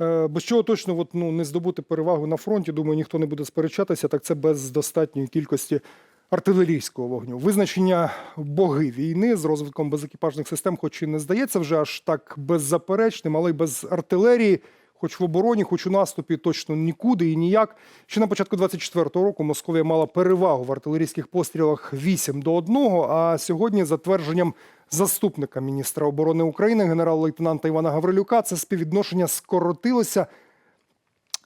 Е, Без чого точно от, ну, не здобути перевагу на фронті, думаю, ніхто не буде сперечатися, так це без достатньої кількості артилерійського вогню. Визначення боги війни з розвитком безекіпажних систем, хоч і не здається вже аж так беззаперечним, але й без артилерії, хоч в обороні, хоч у наступі, точно нікуди і ніяк. Ще на початку 24-го року Московія мала перевагу в артилерійських пострілах 8 до 1, а сьогодні, за твердженням заступника міністра оборони України, генерал-лейтенанта Івана Гаврилюка, це співвідношення скоротилося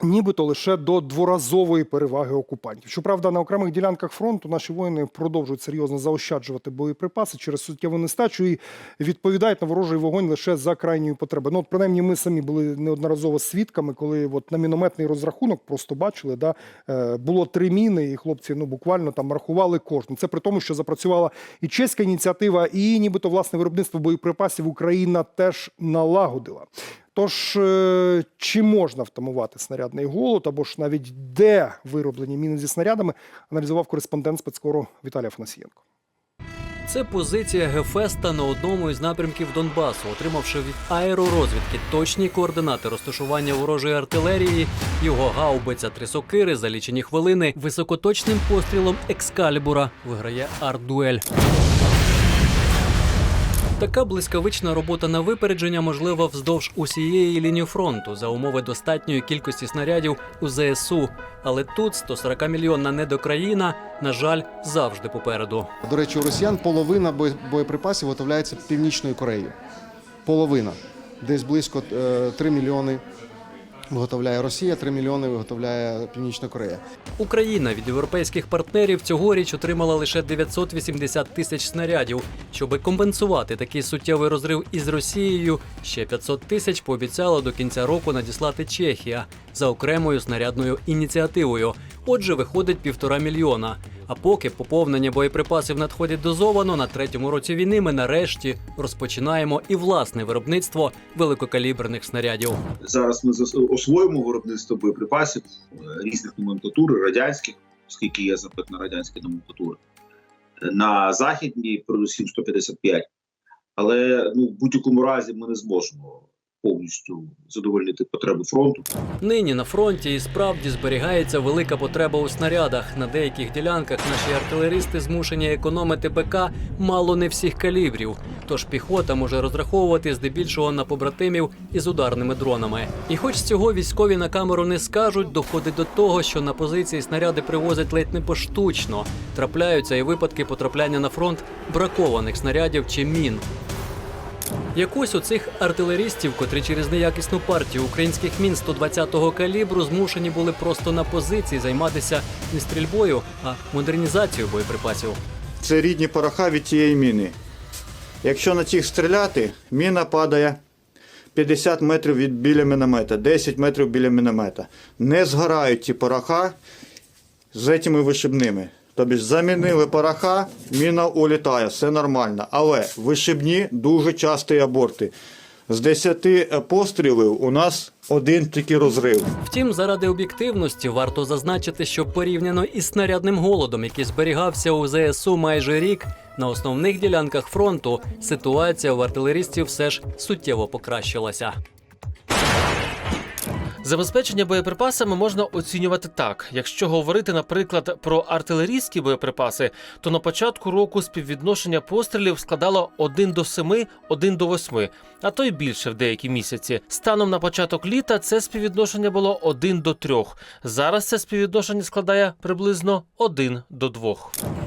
нібито лише до дворазової переваги окупантів. Щоправда, на окремих ділянках фронту наші воїни продовжують серйозно заощаджувати боєприпаси через суттєву нестачу і відповідають на ворожий вогонь лише за крайньої потреби. Ну, от принаймні, ми самі були неодноразово свідками, коли от на мінометний розрахунок просто бачили, да, е, було три міни, і хлопці ну буквально там рахували кожну. Це при тому, що запрацювала і чеська ініціатива, і нібито власне виробництво боєприпасів Україна теж налагодила. Тож, е, чи можна втамувати снарядний голод, або ж навіть де вироблені міни зі снарядами, аналізував кореспондент спецкору Віталій Афанасієнко. Це позиція Гефеста на одному із напрямків Донбасу, отримавши від аеророзвідки точні координати розташування ворожої артилерії, його гаубиця три сокири за лічені хвилини високоточним пострілом екскалібура виграє арт-дуель. Така блискавична робота на випередження можлива вздовж усієї лінії фронту за умови достатньої кількості снарядів у ЗСУ. Але тут 140 мільйонна недокраїна, на жаль, завжди попереду. До речі, у росіян половина боєприпасів виготовляється Північною Кореєю. Половина. Десь близько е, 3 мільйони виготовляє Росія, 3 мільйони виготовляє Північна Корея. Україна від європейських партнерів цьогоріч отримала лише 980 тисяч снарядів. Щоби компенсувати такий суттєвий розрив із Росією, ще 500 тисяч пообіцяла до кінця року надіслати Чехія за окремою снарядною ініціативою. Отже, виходить півтора мільйона. А поки поповнення боєприпасів надходить дозовано, на третьому році війни ми нарешті розпочинаємо і власне виробництво великокаліберних снарядів. Зараз ми освоїмо виробництво боєприпасів е, різних номенклатур, радянських, оскільки є запит на радянські номенклатури. Е, На західній, передусім 155. Але ну, в будь-якому разі ми не зможемо повністю задовольнити потреби фронту. Нині на фронті і справді зберігається велика потреба у снарядах. На деяких ділянках наші артилеристи змушені економити БК мало не всіх калібрів. Тож піхота може розраховувати здебільшого на побратимів із ударними дронами. І хоч цього військові на камеру не скажуть, доходить до того, що на позиції снаряди привозять ледь не поштучно. Трапляються і випадки потрапляння на фронт бракованих снарядів чи мін. Якось у цих артилерістів, котрі через неякісну партію українських мін 120-го калібру змушені були просто на позиції займатися не стрільбою, а модернізацією боєприпасів. це рідні пороха від тієї міни. Якщо на цих стріляти, міна падає 50 метрів від біля міномета, 10 метрів біля міномета. Не згорають ті пороха з цими вишибними. Тобто ж замінили пороха, міна улітає, все нормально. Але вишибні дуже часті аборти. З 10 пострілів у нас один тільки розрив. Втім, заради об'єктивності варто зазначити, що порівняно із снарядним голодом, який зберігався у ЗСУ майже рік, на основних ділянках фронту ситуація у артилерістів все ж суттєво покращилася. Забезпечення боєприпасами можна оцінювати так. Якщо говорити, наприклад, про артилерійські боєприпаси, то на початку року співвідношення пострілів складало 1 до 7, 1 до 8, а то й більше в деякі місяці. Станом на початок літа це співвідношення було 1 до 3. Зараз це співвідношення складає приблизно 1 до 2.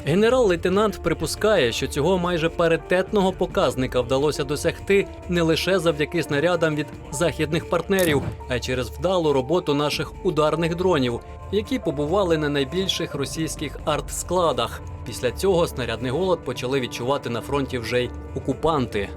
Генерал-лейтенант припускає, що цього майже паритетного показника вдалося досягти не лише завдяки снарядам від західних партнерів, а й через вдалу роботу наших ударних дронів, які побували на найбільших російських артскладах. Після цього снарядний голод почали відчувати на фронті вже й окупанти.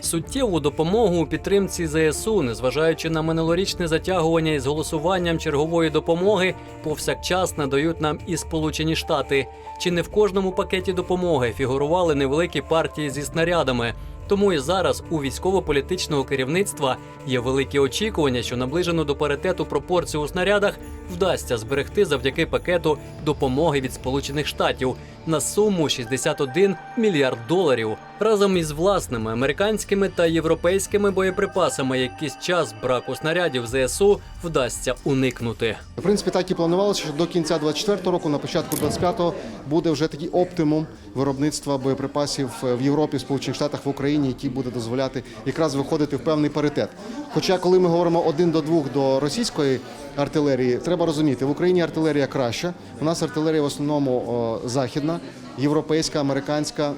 Суттєву допомогу у підтримці ЗСУ, незважаючи на минулорічне затягування із голосуванням чергової допомоги, повсякчас надають нам і Сполучені Штати. Чи не в кожному пакеті допомоги фігурували невеликі партії зі снарядами? Тому і зараз у військово-політичного керівництва є великі очікування, що наближену до паритету пропорцію у снарядах вдасться зберегти завдяки пакету допомоги від Сполучених Штатів на суму 61 мільярд доларів. Разом із власними американськими та європейськими боєприпасами якийсь час браку снарядів ЗСУ вдасться уникнути. В принципі, так і планувалося, що до кінця 24-го року, на початку 25-го, буде вже такий оптимум виробництва боєприпасів в Європі, Сполучених Штатах, в Україні, який буде дозволяти якраз виходити в певний паритет. Хоча, коли ми говоримо один до двох до російської артилерії, треба розуміти, в Україні артилерія краща. У нас артилерія в основному західна, європейська, американська,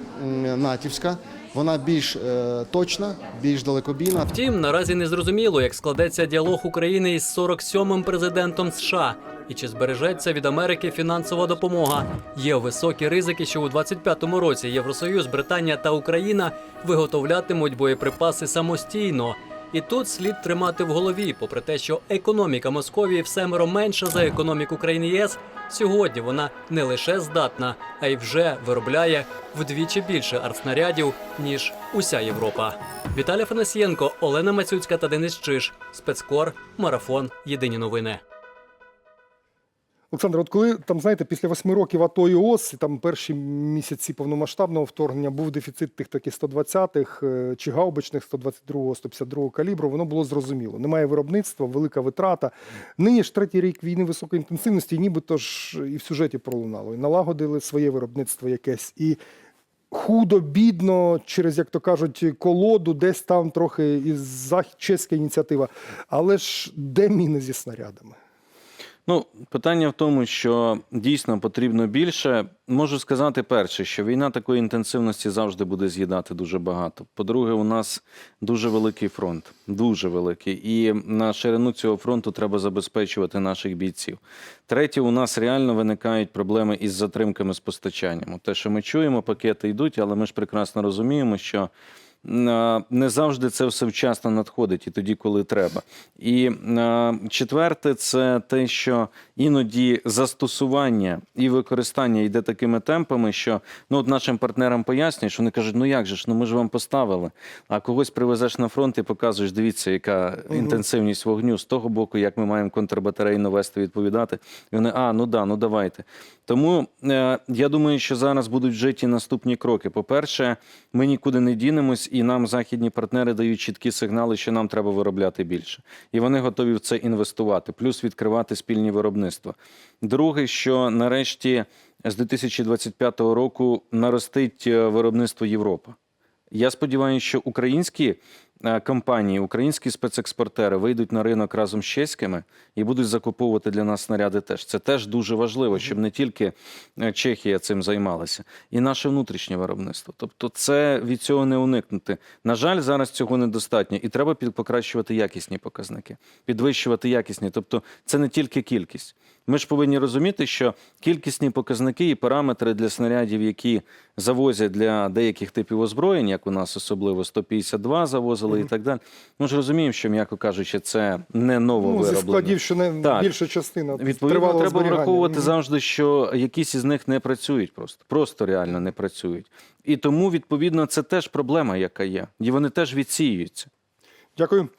натівська. Вона більш е, точна, більш далекобійна. Втім, наразі не зрозуміло, як складеться діалог України із 47-м президентом США і чи збережеться від Америки фінансова допомога. Є високі ризики, що у 25-му році Євросоюз, Британія та Україна виготовлятимуть боєприпаси самостійно. І тут слід тримати в голові, попри те, що економіка Московії всемеро менша за економіку країн ЄС. Сьогодні вона не лише здатна, а й вже виробляє вдвічі більше артснарядів, ніж уся Європа. Віталій Фанасієнко, Олена Мацюцька та Денис Чиш. Спецкор, марафон. Єдині новини. Олександр, от коли там, знаєте, після восьми років АТО і ООС, і там перші місяці повномасштабного вторгнення був дефіцит тих таких 120-х е, чи гаубичних 122-го, 152-го калібру, воно було зрозуміло. Немає виробництва, велика витрата. Нині ж третій рік війни високої інтенсивності, нібито ж і в сюжеті пролунало. І налагодили своє виробництво якесь. І худо, бідно, через, як то кажуть, колоду, десь там трохи із захід чеська ініціатива. Але ж де міни зі снарядами? Ну, питання в тому, що дійсно потрібно більше. Можу сказати перше, що війна такої інтенсивності завжди буде з'їдати дуже багато. По-друге, у нас дуже великий фронт, дуже великий. І на ширину цього фронту треба забезпечувати наших бійців. Третє, у нас реально виникають проблеми із затримками з постачанням. Те, що ми чуємо, пакети йдуть, але ми ж прекрасно розуміємо, що не завжди це все вчасно надходить і тоді, коли треба. І четверте, це те, що іноді застосування і використання йде такими темпами, що ну от нашим партнерам пояснюєш, вони кажуть, ну як же ж, ну ми ж вам поставили. А когось привезеш на фронт і показуєш, дивіться, яка інтенсивність вогню з того боку, як ми маємо контрбатарейно вести відповідати. І вони, а, ну да, ну давайте. Тому е, я думаю, що зараз будуть вжиті наступні кроки. По-перше, ми нікуди не дінемось, і нам західні партнери дають чіткі сигнали, що нам треба виробляти більше. І вони готові в це інвестувати, плюс відкривати спільні виробництва. Друге, що нарешті з 2025 року наростить е, виробництво Європа. Я сподіваюся, що українські компанії, українські спецекспортери вийдуть на ринок разом з чеськими і будуть закуповувати для нас снаряди теж. Це теж дуже важливо, щоб не тільки е, Чехія цим займалася, і наше внутрішнє виробництво. Тобто, це від цього не уникнути. На жаль, зараз цього недостатньо, і треба покращувати якісні показники, підвищувати якісні. Тобто, це не тільки кількість. Ми ж повинні розуміти, що кількісні показники і параметри для снарядів, які завозять для деяких типів озброєнь, як у нас особливо 152 завозили і так далі. Ми ж розуміємо, що, м'яко кажучи, це не ново Ну, зі складів, що не Так. більша частина Відповідно, тривалого треба зберігання. враховувати Мгм. завжди, що якісь із них не працюють просто, просто реально не працюють. І тому, відповідно, це теж проблема, яка є. І вони теж відсіюються. Дякую.